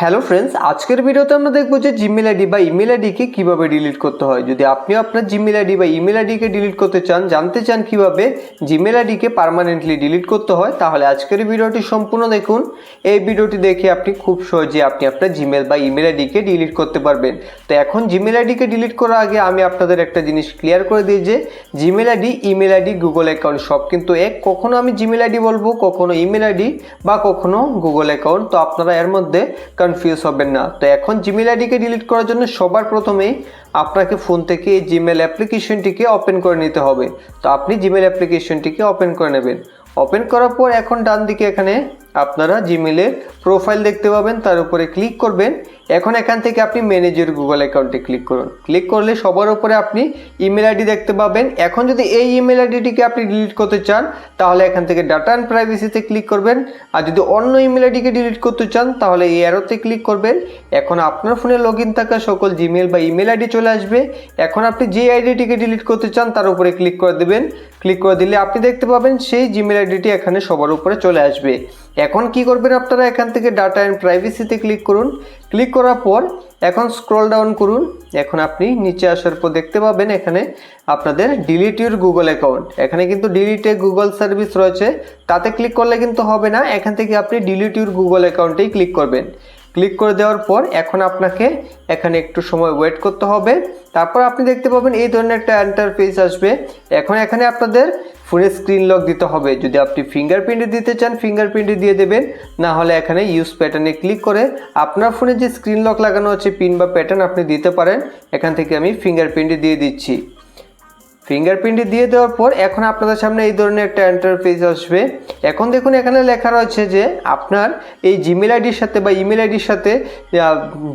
Hello friends, আজকের ভিডিওতে আমরা দেখব যে জিমেল আইডি বা ইমেল আইডিকে কীভাবে ডিলিট করতে হয়। যদি আপনিও আপনার জিমেল আইডি বা ইমেল আইডিকে ডিলিট করতে চান, জানতে চান কীভাবে জিমেল আইডিকে পারমানেন্টলি ডিলিট করতে হয়, তাহলে আজকের ভিডিওটি সম্পূর্ণ দেখুন। এই ভিডিওটি দেখে আপনি খুব সহজে আপনি আপনার জিমেল বা ইমেল আইডিকে ডিলিট করতে পারবেন। তো এখন জিমেল আইডিকে ডিলিট করার আগে আমি আপনাদের একটা জিনিস ক্লিয়ার করে দিই যে Gmail ID, email ID Google account সব কিন্তু এক। কখনো আমি জিমেল আইডি বলব, কখনো ইমেল আইডি বা কখনো গুগল অ্যাকাউন্ট তো আপনারা এর মধ্যে কনফিউজ হবেন না। তো এখন জিমেল আইডিকে ডিলিট করার জন্য সবার প্রথমেই আপনাকে ফোন থেকে এই জিমেল অ্যাপ্লিকেশনটিকে ওপেন করে নিতে হবে। তো আপনি জিমেল অ্যাপ্লিকেশনটিকে ওপেন করে নেবেন। ওপেন করার পর এখন ডান দিকে এখানে আপনারা জিমেলের প্রোফাইল দেখতে পাবেন, তার উপরে ক্লিক করবেন। এখন এখান থেকে আপনি ম্যানেজার গুগল অ্যাকাউন্টে ক্লিক করুন। ক্লিক করলে সবার উপরে আপনি ইমেল আইডি দেখতে পাবেন। এখন যদি এই ইমেল আইডিটিকে আপনি ডিলিট করতে চান, তাহলে এখান থেকে ডাটা অ্যান্ড প্রাইভেসিতে ক্লিক করবেন। আর যদি অন্য ইমেল আইডিকে ডিলিট করতে চান, তাহলে এই অ্যারোতে ক্লিক করবেন। এখন আপনার ফোনে লগ ইন থাকা সকল জিমেল বা ইমেল আইডি চলে আসবে। এখন আপনি যে আইডিটিকে ডিলিট করতে চান, তার উপরে ক্লিক করে দেবেন। ক্লিক করে দিলে আপনি দেখতে পাবেন, সেই জিমেল আইডিটি এখানে সবার উপরে চলে আসবে। এখন কি করবেন আপনারা? এখান থেকে ডাটা অ্যান্ড প্রাইভেসিতে ক্লিক করুন। ক্লিক করার পর এখন স্ক্রল ডাউন করুন। এখন আপনি নিচে আসার পর দেখতে পাবেন এখানে আপনাদের ডিলিট ইউর গুগল অ্যাকাউন্ট এখানে কিন্তু ডিলিটে গুগল সার্ভিস রয়েছে। তাতে ক্লিক করলে কিন্তু হবে না। এখান থেকে আপনি ডিলিট ইউর গুগল অ্যাকাউন্টেই ক্লিক করবেন। ক্লিক করে দেওয়ার পর এখন আপনাকে এখানে একটু সময় ওয়েট করতে হবে। তারপর আপনি দেখতে পাবেন এই ধরনের একটা এন্টারফেস আসবে। এখন এখানে আপনাদের ফোনে স্ক্রিন লক দিতে হবে। যদি আপনি ফিঙ্গারপ্রিন্ট দিতে চান ফিঙ্গারপ্রিন্ট দিয়ে দেবেন। না হলে এখানে ইউজ প্যাটার্নে ক্লিক করে আপনার ফোনে যে স্ক্রিন লক লাগানো আছে পিন বা প্যাটার্ন আপনি দিতে পারেন, এখান থেকে আমি ফিঙ্গারপ্রিন্ট দিয়ে দিচ্ছি। ফিঙ্গারপ্রিন্ট দিয়ে দেওয়ার পর এখন আপনাদের সামনে এই ধরনের একটা ইন্টারফেস আসবে। এখন দেখুন এখানে লেখা রয়েছে যে আপনার এই জিমেল আইডির সাথে বা ইমেল আইডির সাথে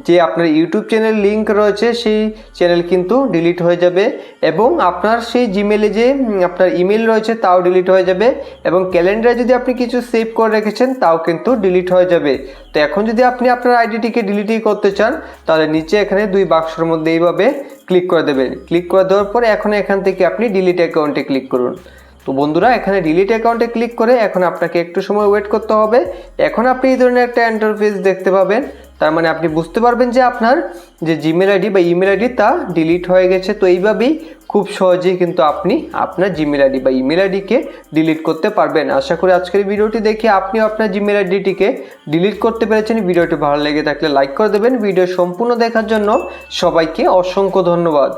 যে আপনার ইউটিউব চ্যানেল লিঙ্ক রয়েছে, সেই চ্যানেল কিন্তু ডিলিট হয়ে যাবে এবং আপনার সেই জিমেলে যে আপনার ইমেল রয়েছে তাও ডিলিট হয়ে যাবে এবং ক্যালেন্ডারে যদি আপনি কিছু সেভ করে রেখেছেন, তাও কিন্তু ডিলিট হয়ে যাবে। তো এখন যদি আপনি আপনার আইডিটিকে ডিলিটই করতে চান, তাহলে নিচে এখানে দুই বাক্সের মধ্যে এইভাবে ক্লিক করে দেবেন ক্লিক করে দেওয়ার পরে এখন এখান থেকে আপনি ডিলিট অ্যাকাউন্টে ক্লিক করুন। তো বন্ধুরা, এখানে ডিলিট অ্যাকাউন্টে ক্লিক করে এখন আপনাকে একটু সময় ওয়েট করতে হবে। এখন আপনি এই ধরনের একটা ইন্টারফেস দেখতে পাবেন। তার মানে আপনি বুঝতে পারবেন যে আপনার যে জিমেল আইডি বা ইমেল আইডি তা ডিলিট হয়ে গেছে। তো এইভাবেই খুব সহজেই কিন্তু আপনি আপনার জিমেল আইডি বা ইমেল আইডিকে ডিলিট করতে পারবেন। আশা করি আজকের ভিডিওটি দেখে আপনিও আপনার জিমেল আইডিটিকে ডিলিট করতে পেরেছেন। ভিডিওটি ভালো লেগে থাকলে লাইক করে দেবেন। ভিডিও সম্পূর্ণ দেখার জন্য সবাইকে অসংখ্য ধন্যবাদ।